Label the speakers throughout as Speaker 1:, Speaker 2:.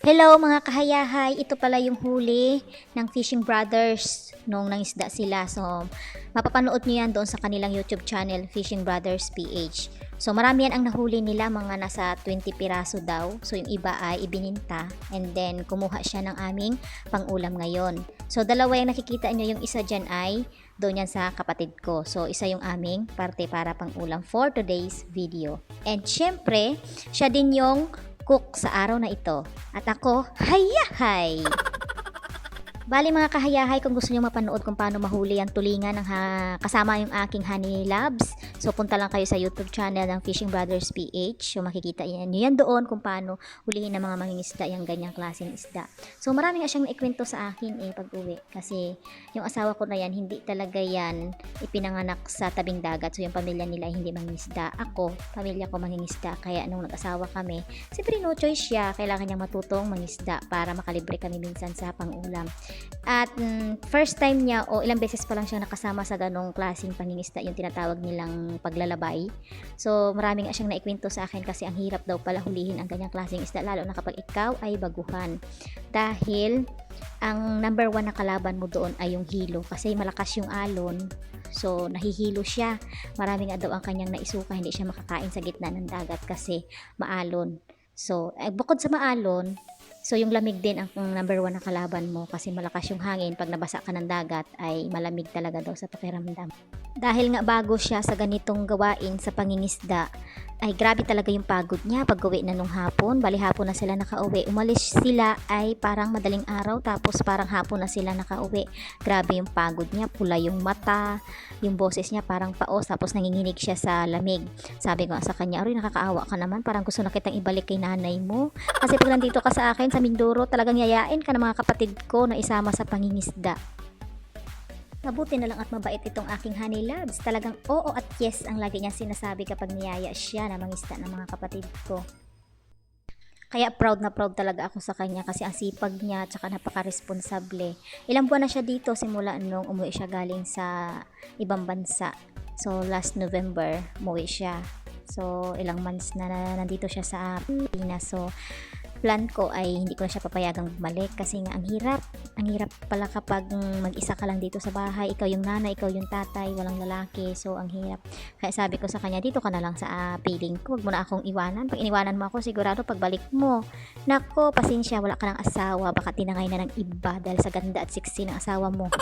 Speaker 1: Hello mga kahayahay, ito pala yung huli ng Fishing Brothers nung nangisda sila. So, mapapanood nyo yan doon sa kanilang YouTube channel, Fishing Brothers PH. So, marami yan ang nahuli nila, mga nasa 20 piraso daw. So, yung iba ay ibininta and then kumuha siya ng aming pangulam ngayon. So, dalawa yung nakikita nyo, yung isa dyan ay doon yan sa kapatid ko. So, isa yung aming parte para pangulam for today's video. And syempre, siya din yung cook sa araw na ito. At ako, hayahay! Bali mga kahayahay, kung gusto nyo mapanood kung paano mahuli ang tulingan ng ha- kasama yung aking honey labs, so punta lang kayo sa YouTube channel ng Fishing Brothers PH. So makikita yan, yan doon kung paano hulihin ng mga mangingisda yung ganyang klaseng isda. So marami nga siyang naikwento sa akin eh pag uwi. Kasi yung asawa ko na yan, hindi talaga yan ipinanganak sa tabing dagat. So yung pamilya nila hindi mangingisda. Ako, pamilya ko mangingisda. Kaya nung nag-asawa kami, siyempre no choice siya. Kailangan niya matutong mangisda para makalibre kami minsan sa pangulam. At mm, first time niya o ilang beses pa lang siya nakasama sa ganong klaseng pangingisda yung tinatawag nilang paglalabay. So marami nga siyang naikwento sa akin kasi ang hirap daw pala hulihin ang ganyang klaseng isda lalo na kapag ikaw ay baguhan. Dahil ang number one na kalaban mo doon ay yung hilo kasi malakas yung alon. So nahihilo siya. Marami nga daw ang kanyang naisuka hindi siya makakain sa gitna ng dagat kasi maalon. So, eh, bukod sa maalon, So yung lamig din ang number one na kalaban mo kasi malakas yung hangin pag nabasa ka ng dagat ay malamig talaga daw sa pakiramdam. Dahil nga bago siya sa ganitong gawain sa pangingisda ay grabe talaga yung pagod niya pag uwi na nung hapon. Bali hapon na sila nakauwi. Umalis sila ay parang madaling araw tapos parang hapon na sila nakauwi. Grabe yung pagod niya. Pula yung mata, yung boses niya parang paos tapos nanginginig siya sa lamig. Sabi ko sa kanya, Aroy nakakaawa ka naman. Parang gusto na kitang ibalik kay nanay mo. Kasi pag nandito ka sa akin sa Mindoro, talagang yayain ka ng mga kapatid ko na isama sa pangingisda. Mabuti na lang at mabait itong aking honey loves. Talagang oo at yes ang lagi niya sinasabi kapag niyaya siya na mangisda ng mga kapatid ko. Kaya proud na proud talaga ako sa kanya kasi ang sipag niya at saka napaka-responsable. Ilang buwan na siya dito simula nung umuwi siya galing sa ibang bansa. So last November, umuwi siya. So ilang months na, na nandito siya sa Pilipinas. So plan ko ay hindi ko na siya papayagang bumalik kasi nga ang hirap. Ang hirap pala kapag mag-isa ka lang dito sa bahay. Ikaw yung nanay, ikaw yung tatay, walang lalaki. So ang hirap. Kaya sabi ko sa kanya, dito ka na lang sa piling ko. Huwag mo na akong iwanan. Pag iniwanan mo ako, sigurado pagbalik mo. Nako, pasensya, wala ka ng asawa. Baka tinangay na ng iba dahil sa ganda at sexy ng asawa mo.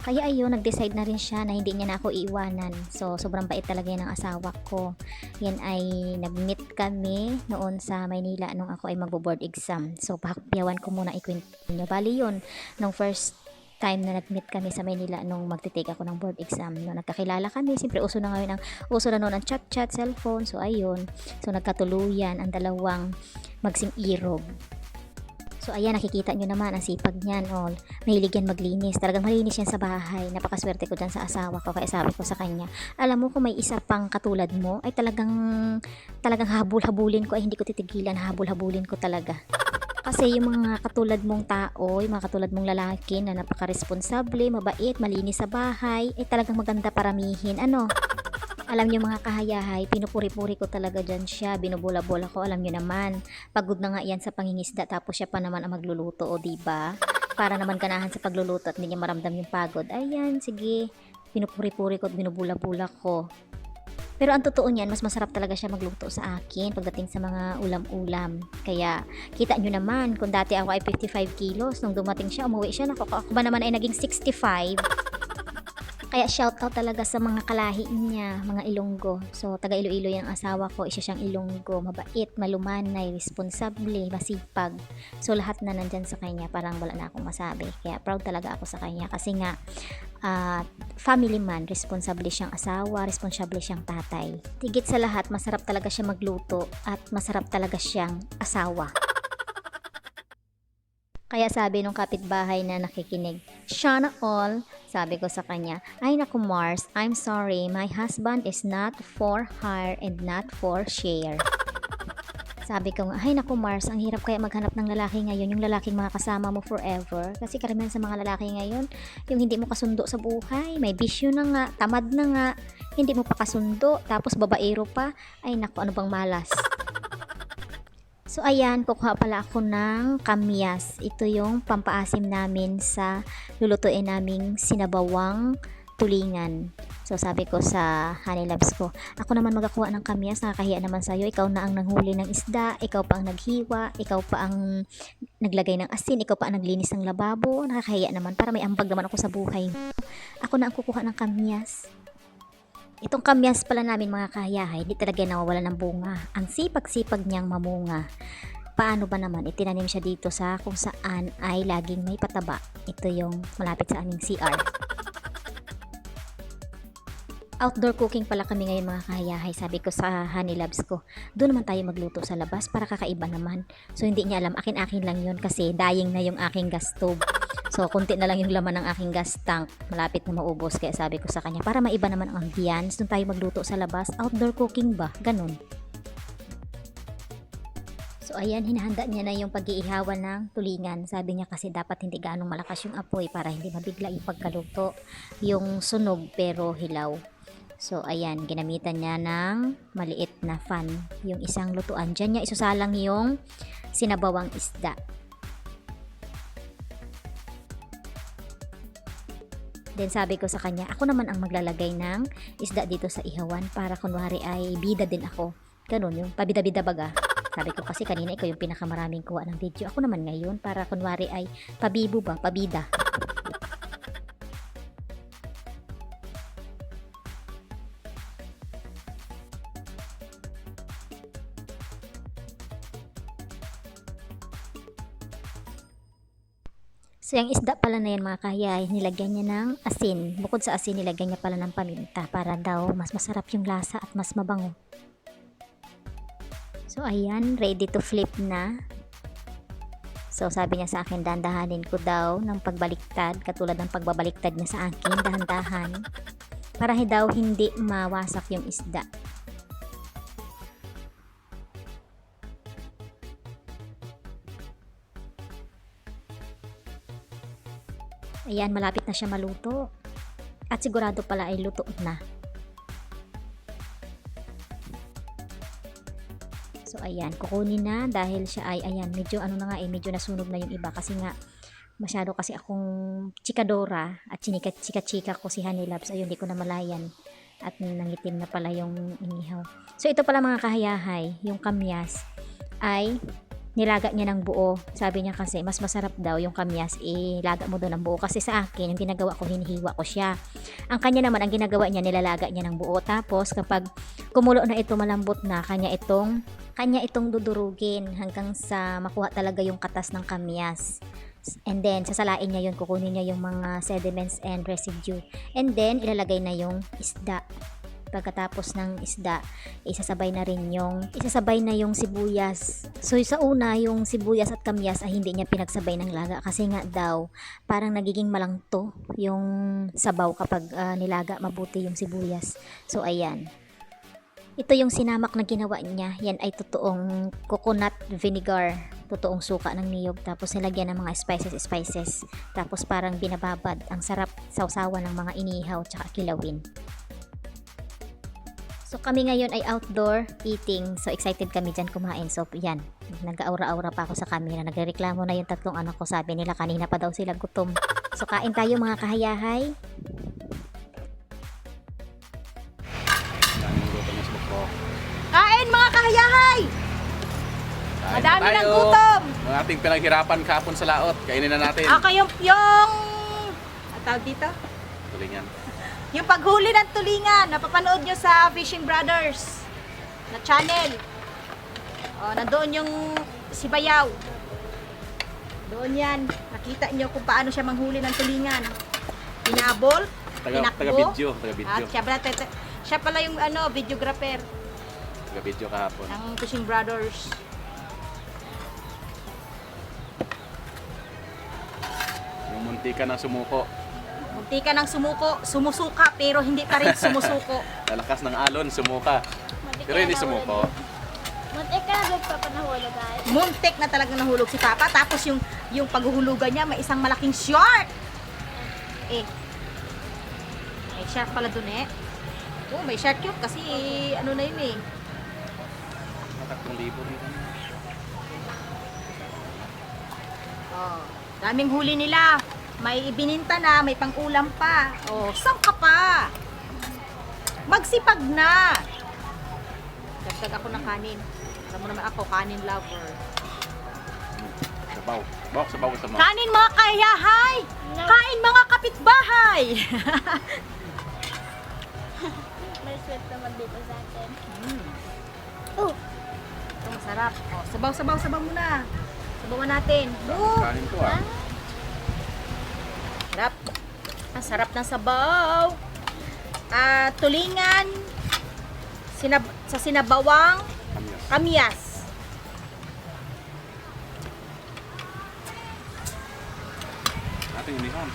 Speaker 1: Kaya ayun, nag-decide na rin siya na hindi niya na ako iiwanan. So, sobrang bait talaga ng asawa ko. Yan ay nag-meet kami noon sa Maynila nung ako ay magbo-board exam. So, pakyawan ko muna ikwento niyo. Bali yun, nung first time na nag-meet kami sa Maynila nung magte-take ako ng board exam. No, nagkakilala kami. Siyempre, uso na ngayon ang, uso na noon ang chat-chat, cellphone. So, ayun. So, nagkatuluyan ang dalawang magsing irog. So ayan, nakikita nyo naman ang sipag niyan. Oh, mahilig yan maglinis. Talagang malinis yan sa bahay. Napakaswerte ko dyan sa asawa ko. Kaya sabi ko sa kanya, alam mo kung may isa pang katulad mo, ay talagang, talagang habul-habulin ko. Ay hindi ko titigilan, habul-habulin ko talaga. Kasi yung mga katulad mong tao, yung mga katulad mong lalaki na napaka-responsable, mabait, malinis sa bahay, ay talagang maganda paramihin. Ano? Alam niyo mga kahayahay, pinupuri-puri ko talaga dyan siya, binubula-bola ko, alam niyo naman. Pagod na nga yan sa pangingisda tapos siya pa naman ang magluluto, o ba? Para naman ganahan sa pagluluto at hindi niya maramdam yung pagod. Ayan, sige. Pinupuri-puri ko at binubula-bula ko. Pero ang totoo niyan, mas masarap talaga siya magluto sa akin pagdating sa mga ulam-ulam. Kaya, kita nyo naman, kung dati ako ay 55 kilos, nung dumating siya, umuwi siya, naku, ako ba naman ay naging 65? Kaya shout out talaga sa mga kalahi niya, mga Ilonggo. So, taga Iloilo yung asawa ko, isa siyang Ilonggo, mabait, malumanay, responsable, masipag. So, lahat na nandyan sa kanya, parang wala na akong masabi. Kaya proud talaga ako sa kanya kasi nga, uh, family man, responsable siyang asawa, responsable siyang tatay. Tigit sa lahat, masarap talaga siya magluto at masarap talaga siyang asawa. Kaya sabi nung kapitbahay na nakikinig, Shana all, sabi ko sa kanya, ay naku Mars, I'm sorry, my husband is not for hire and not for share. Sabi ko nga, ay naku Mars, ang hirap kaya maghanap ng lalaki ngayon, yung lalaking mga kasama mo forever. Kasi karamihan sa mga lalaki ngayon, yung hindi mo kasundo sa buhay, may bisyo na nga, tamad na nga, hindi mo pa kasundo, tapos babaero pa, ay naku, ano bang malas. So ayan, kukuha pala ako ng kamyas. Ito yung pampaasim namin sa lulutuin naming sinabawang tulingan. So sabi ko sa honey labs ko, ako naman magakuha ng kamyas, nakakahiya naman sa'yo. Ikaw na ang nanghuli ng isda, ikaw pa ang naghiwa, ikaw pa ang naglagay ng asin, ikaw pa ang naglinis ng lababo. Nakakahiya naman para may ambag naman ako sa buhay. Ako na ang kukuha ng kamyas. Itong kamyas pala namin mga kahayahay, hindi talaga nawawala ng bunga. Ang sipag-sipag niyang mamunga. Paano ba naman? Itinanim siya dito sa kung saan ay laging may pataba. Ito yung malapit sa aming CR. Outdoor cooking pala kami ngayon mga kahayahay. Sabi ko sa Honey Labs ko, doon naman tayo magluto sa labas para kakaiba naman. So hindi niya alam, akin-akin lang yun kasi dying na yung aking gas stove. So, konti na lang yung laman ng aking gas tank. Malapit na maubos. Kaya sabi ko sa kanya, para maiba naman ang ambience, doon tayo magluto sa labas. Outdoor cooking ba? Ganun. So, ayan, hinahanda niya na yung pag-iihawan ng tulingan. Sabi niya kasi dapat hindi ganong malakas yung apoy para hindi mabigla yung pagkaluto. Yung sunog pero hilaw. So, ayan, ginamitan niya ng maliit na fan. Yung isang lutuan. Diyan niya isusalang yung sinabawang isda. Then sabi ko sa kanya, ako naman ang maglalagay ng isda dito sa ihawan para kunwari ay bida din ako. Ganun, yung pabida-bida baga. Sabi ko kasi kanina ikaw yung pinakamaraming kuha ng video. Ako naman ngayon para kunwari ay pabibo ba, pabida. So, yung isda pala na yan mga kahiyay, nilagyan niya ng asin. Bukod sa asin, nilagyan niya pala ng paminta para daw mas masarap yung lasa at mas mabango. So, ayan, ready to flip na. So, sabi niya sa akin, dandahanin ko daw ng pagbaliktad, katulad ng pagbabaliktad niya sa akin, dahan-dahan, para daw hindi mawasak yung isda. Ayan, malapit na siya maluto. At sigurado pala ay luto na. So ayan, kukunin na dahil siya ay ayan, medyo ano na nga eh, medyo nasunog na yung iba kasi nga masyado kasi akong chikadora at chinika chika chika ko si Honey Labs ayun, hindi ko na malayan at nangitim na pala yung inihaw. So ito pala mga kahayahay, yung kamyas ay nilaga niya ng buo. Sabi niya kasi, mas masarap daw yung kamyas, ilaga mo doon ng buo. Kasi sa akin, yung ginagawa ko, hinihiwa ko siya. Ang kanya naman, ang ginagawa niya, nilalaga niya ng buo. Tapos, kapag kumulo na ito, malambot na, kanya itong, kanya itong dudurugin hanggang sa makuha talaga yung katas ng kamyas. And then, sasalain niya yun, kukunin niya yung mga sediments and residue. And then, ilalagay na yung isda pagkatapos ng isda, isasabay na rin yung isasabay na yung sibuyas. So sa una, yung sibuyas at kamyas ay hindi niya pinagsabay ng laga kasi nga daw parang nagiging malangto yung sabaw kapag ah, nilaga mabuti yung sibuyas. So ayan. Ito yung sinamak na ginawa niya. Yan ay totoong coconut vinegar. Totoong suka ng niyog. Tapos nilagyan ng mga spices, spices. Tapos parang binababad. Ang sarap sausawan ng mga inihaw tsaka kilawin. So kami ngayon ay outdoor eating. So excited kami dyan kumain. So yan, nag-aura-aura pa ako sa camera. Nagreklamo na yung tatlong anak ko. Sabi nila kanina pa daw sila gutom. So kain tayo mga kahayahay.
Speaker 2: Kain mga kahayahay!
Speaker 3: Kain
Speaker 2: Madami
Speaker 3: tayo.
Speaker 2: ng gutom!
Speaker 3: Ang ating pinaghirapan kahapon sa laot. Kainin na natin.
Speaker 2: Ako yung, yung, ang tawag dito?
Speaker 3: Tulingan.
Speaker 2: Yung paghuli ng tulingan, napapanood nyo sa Fishing Brothers na channel. O, nandoon yung si Bayaw. Doon yan. Nakita nyo kung paano siya manghuli ng tulingan. Pinabol,
Speaker 3: Taga,
Speaker 2: Tinakbo?
Speaker 3: taga video. Taga video.
Speaker 2: at siya pala, siya pala yung ano, videographer
Speaker 3: Taga video kahapon.
Speaker 2: ng Fishing Brothers.
Speaker 3: Yung munti ka ng sumuko.
Speaker 2: Munti ka ng sumuko, sumusuka pero hindi ka rin sumusuko.
Speaker 3: Lalakas ng alon, sumuka. Pero hindi sumuko.
Speaker 4: Muntik ka na nagpapanahulog guys.
Speaker 2: Muntik na talaga nahulog si Papa. Tapos yung yung paghuhulugan niya, may isang malaking shark. Eh. May shark pala dun eh. Oh, may shark yun kasi ano na yun eh.
Speaker 3: Matatlong libo rin.
Speaker 2: Oh, daming huli nila. May ibininta na, may pangulam pa. Oh, saan ka pa? Magsipag na. Dagdag ako ng kanin. Alam mo naman ako, kanin lover.
Speaker 3: Sabaw. Bawak sabaw sa mga.
Speaker 2: Kanin mga kayahay! Kain mga kapitbahay!
Speaker 4: May sweet naman dito sa atin.
Speaker 2: mm,
Speaker 4: Oh,
Speaker 2: ito masarap. Oh, sabaw, sabaw, sabaw muna. Sabawan natin. Oh,
Speaker 3: Kanin to ah.
Speaker 2: sarap. Ang sarap ng sabaw. Ah, tulingan. Sinab sa sinabawang
Speaker 3: Kamyas.
Speaker 2: kamyas.
Speaker 3: Natin inihon.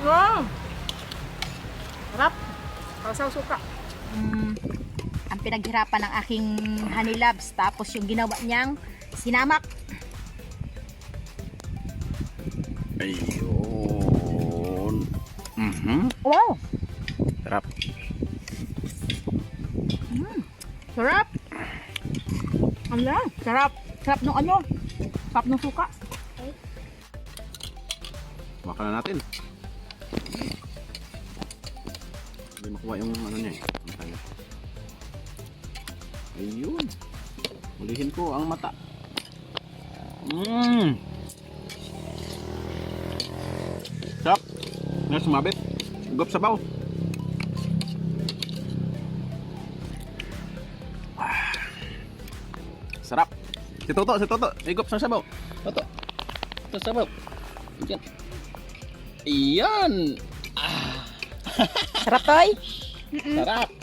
Speaker 2: Wow! Sarap. Kausaw suka. Mm, ang pinaghirapan ng aking honey labs tapos yung ginawa niyang sinamak.
Speaker 3: Ayun. Mhm.
Speaker 2: Wow!
Speaker 3: Sarap.
Speaker 2: Sarap! Ala, sarap. Sarap ng ano? Sarap ng suka.
Speaker 3: Baka na natin. Hindi makuha yung ano niya eh. Tayo. Ayun. Ulihin ko ang mata. Mmm. Nga sumabit. Ugap sabaw. Ah. Sarap. Si Toto, si Toto. Igop sa sabaw. Toto. Toto sabaw. Diyan. Iyan.
Speaker 2: Sarap, Toy?
Speaker 3: Sarap.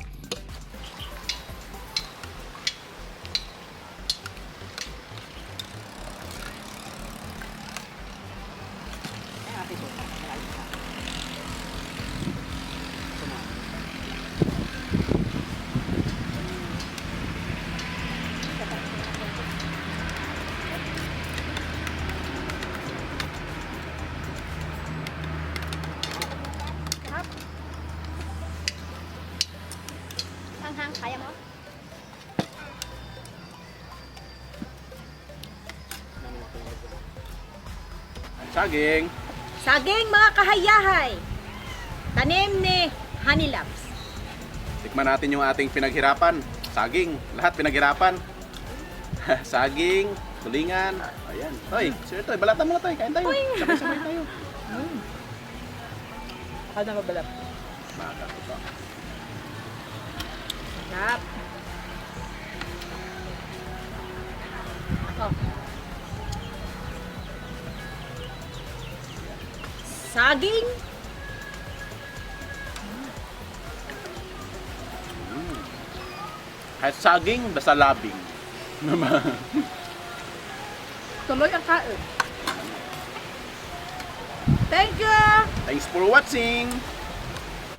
Speaker 3: Saging.
Speaker 2: Saging mga kahayahay. Tanim ni Honey Labs.
Speaker 3: Tikman natin yung ating pinaghirapan. Saging. Lahat pinaghirapan. Saging, tulingan. Ayan. Toy, sir Toy, balatan mo na Toy. Kain tayo. Sabay-sabay tayo.
Speaker 2: Na mabalap.
Speaker 3: Maga ko pa.
Speaker 2: Sarap. Saging.
Speaker 3: Kahit saging, basta labing.
Speaker 2: Tuloy ang kain. Thank you!
Speaker 3: Thanks for watching.